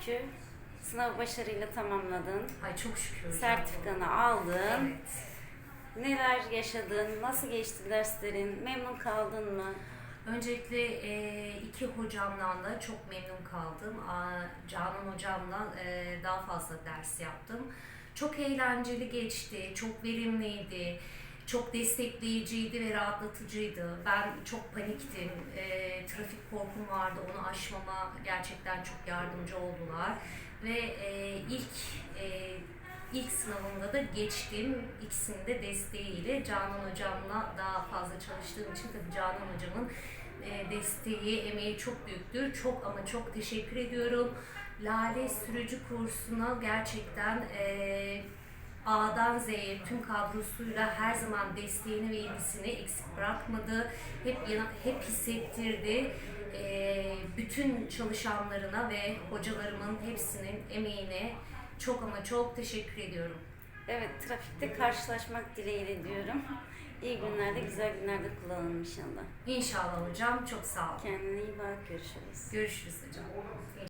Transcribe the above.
şükür sınavı başarıyla tamamladın. Ay çok şükür. Sertifikanı aldın. Evet. Neler yaşadın? Nasıl geçti derslerin? Memnun kaldın mı? Öncelikle e, iki hocamdan da çok memnun kaldım. Canan hocamla e, daha fazla ders yaptım. Çok eğlenceli geçti, çok verimliydi, çok destekleyiciydi ve rahatlatıcıydı. Ben çok paniktim, e, trafik korkum vardı, onu aşmama gerçekten çok yardımcı oldular. Ve e, ilk e, ilk sınavımda da geçtim. İkisinin de desteğiyle Canan hocamla daha fazla çalıştığım için tabii Canan hocamın e, desteği, emeği çok büyüktür. Çok ama çok teşekkür ediyorum. Lale sürücü kursuna gerçekten e, A'dan Z'ye tüm kadrosuyla her zaman desteğini ve ilgisini eksik bırakmadı. Hep hep hissettirdi. E, bütün çalışanlarına ve hocalarımın hepsinin emeğine çok ama çok teşekkür ediyorum. Evet, trafikte karşılaşmak dileğiyle diyorum. İyi günlerde, güzel günlerde kullanalım inşallah. İnşallah hocam çok sağ olun. Kendine iyi bak, görüşürüz. Görüşürüz hocam.